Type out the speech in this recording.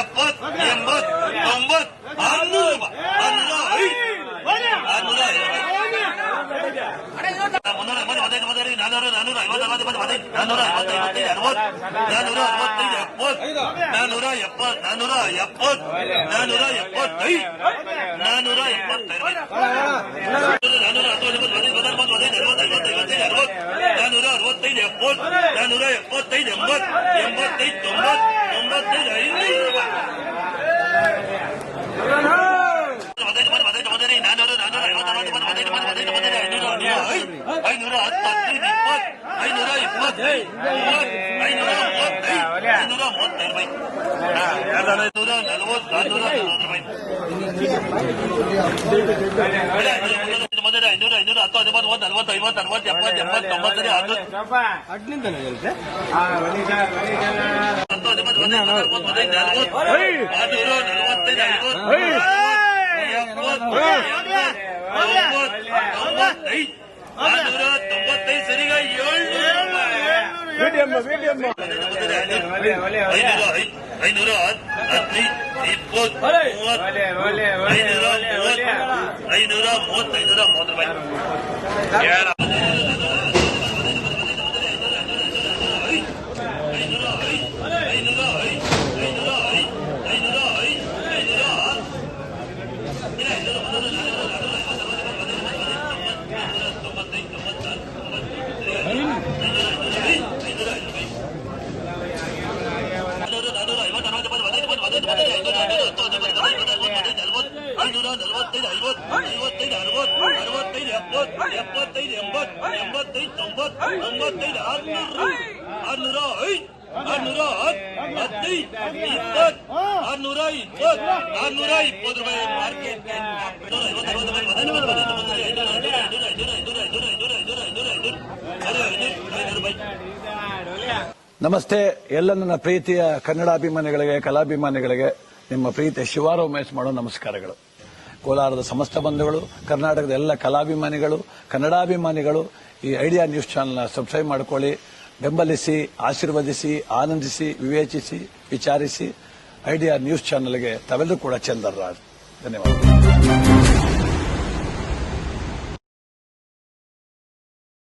ಅರವತ್ತು ಎಪ್ಪತ್ತು ಎಂಬತ್ತು ತೊಂಬತ್ತು ಆರ್ನೂರು ಆರ್ನೂರ ಐದು ಆರ್ನೂರ ಮುನ್ನೂರ ಎಂಬತ್ತು ಹದಿನೈದು ಹದಿನೈದು ನಾನೂರ ನಾನೂರ ಐವತ್ತು ಅರವತ್ತು ಇಪ್ಪತ್ತು ಹದಿನೈದು ನಾನೂರ ಐವತ್ತು ಐವತ್ತೈದು ಅರವತ್ತು ನಾನೂರ ಅರವತ್ತೈದು ಎಪ್ಪತ್ತು ನಾನೂರ ಎಪ್ಪತ್ತು ನಾನೂರ ಎಪ್ಪತ್ತು ನಾನೂರ ಎಪ್ಪತ್ತೈದು ನಾನೂರ ಎಪ್ಪತ್ತೈದು ನಾನೂರ ಹತ್ತೊಂಬತ್ತು ಹದಿನೈದು ಹದಿನೈದು ಹದಿನೈದು ಅರವತ್ತು ಐವತ್ತು ಐವತ್ತೈದು ಅರವತ್ತು ನಾನೂರ ಅರವತ್ತೈದು ಎಪ್ಪತ್ತು ನಾನೂರ ಎಪ್ಪತ್ತೈದು ಎಂಬತ್ತು ಎಂಬತ್ತೈದು ತೊಂಬತ್ತು ತೊಂಬತ್ತೈದು ಐನೂರು ಹದಿನೈದು ಮಂದಿ ಹದಿನೈದು ಮಂದಿ ನಾನೂರು ನಾನೂರ ಐವತ್ತು ಅರವತ್ತು ಮಂದಿ ಹದಿನೈದು ಮಂದಿ ಹದಿನೈದು ಮಂದಿ ಐನೂರ ಐದು ಐನೂರ ಹತ್ತು ಹದಿನೈದು ಇಪ್ಪತ್ತು ಐನೂರ ಇಪ್ಪತ್ತೈದು ಮೂವತ್ತು ಐನೂರ ಮೂವತ್ತೈದು ಐನೂರ ಮೂವತ್ತೈದು ಬೈ ಐನೂರ ನಲವತ್ತು ನಾನೂರ ನಲವತ್ತು ಬೈ ಮೊದಲೇ ಐನೂರ ಐನೂರ ಹತ್ತು ಹದಿಮೂರು ಮೂವತ್ತು ನಲವತ್ತು ಐವತ್ತು ಅರವತ್ತು ಎಪ್ಪತ್ತು ಎಪ್ಪತ್ತು ತೊಂಬತ್ತನೇ ಹನ್ನೊಂದು ಹತ್ತು ಹದಿಮೂರು ಹದಿನೈದು ನಲವತ್ತು ಹದಿನೈದು ನಲವತ್ತು ಆರುನೂರ ನಲವತ್ತೈದು ಐವತ್ತು ಎಪ್ಪತ್ತು ತೊಂಬತ್ತೈದು ಆರುನೂರ ತೊಂಬತ್ತೈದು ಸರಿಗ ಏಳ್ನೂರು ಐನೂರ ಐನೂರ ಹದಿನೈದು ಇಪ್ಪತ್ತು ಮೂವತ್ತು ಐನೂರ ಐನೂರ ಮೂವತ್ತು ಐನೂರ ಮೂವತ್ತು ರೂಪಾಯಿ ಐನೂರ ಐದು ಐನೂರ ಐದು ಐನೂರ ಐದು ಐನೂರ ಐದು ಐನೂರ ಐನೂರ ನಲವತ್ತೈದು ಐವತ್ತು ಐವತ್ತೈದು ಅರವತ್ತು ಅರವತ್ತೈದು ಎಪ್ಪತ್ತು ಎಪ್ಪತ್ತೈದು ಎಂಬತ್ತು ಎಂಬತ್ತೈದು ತೊಂಬತ್ತು ಆರ್ನೂರು ಆರ್ನೂರ ಐದು ಆರ್ನೂರ ಇಪ್ಪತ್ತು ಆರ್ನೂರ ನಮಸ್ತೆ, ಎಲ್ಲ ನನ್ನ ಪ್ರೀತಿಯ ಕನ್ನಡಾಭಿಮಾನಿಗಳಿಗೆ, ಕಲಾಭಿಮಾನಿಗಳಿಗೆ, ನಿಮ್ಮ ಪ್ರೀತಿಯ ಶಿವಾರ ಉಮೇಶ್ ಮಾಡೋ ನಮಸ್ಕಾರಗಳು. ಕೋಲಾರದ ಸಮಸ್ತ ಬಂಧುಗಳು, ಕರ್ನಾಟಕದ ಎಲ್ಲ ಕಲಾಭಿಮಾನಿಗಳು, ಕನ್ನಡಾಭಿಮಾನಿಗಳು ಈ ಐಡಿಯಾ ನ್ಯೂಸ್ ಚಾನೆಲ್ನ ಸಬ್ಸ್ಕ್ರೈಬ್ ಮಾಡಿಕೊಳ್ಳಿ. ಬೆಂಬಲಿಸಿ, ಆಶೀರ್ವದಿಸಿ, ಆನಂದಿಸಿ, ವಿವೇಚಿಸಿ, ವಿಚಾರಿಸಿ. ಐಡಿಯಾ ನ್ಯೂಸ್ ಚಾನೆಲ್ಗೆ ತಾವೆಲ್ಲರೂ ಕೂಡ ಚಂದರ್ರಾಜ್. ಧನ್ಯವಾದಗಳು.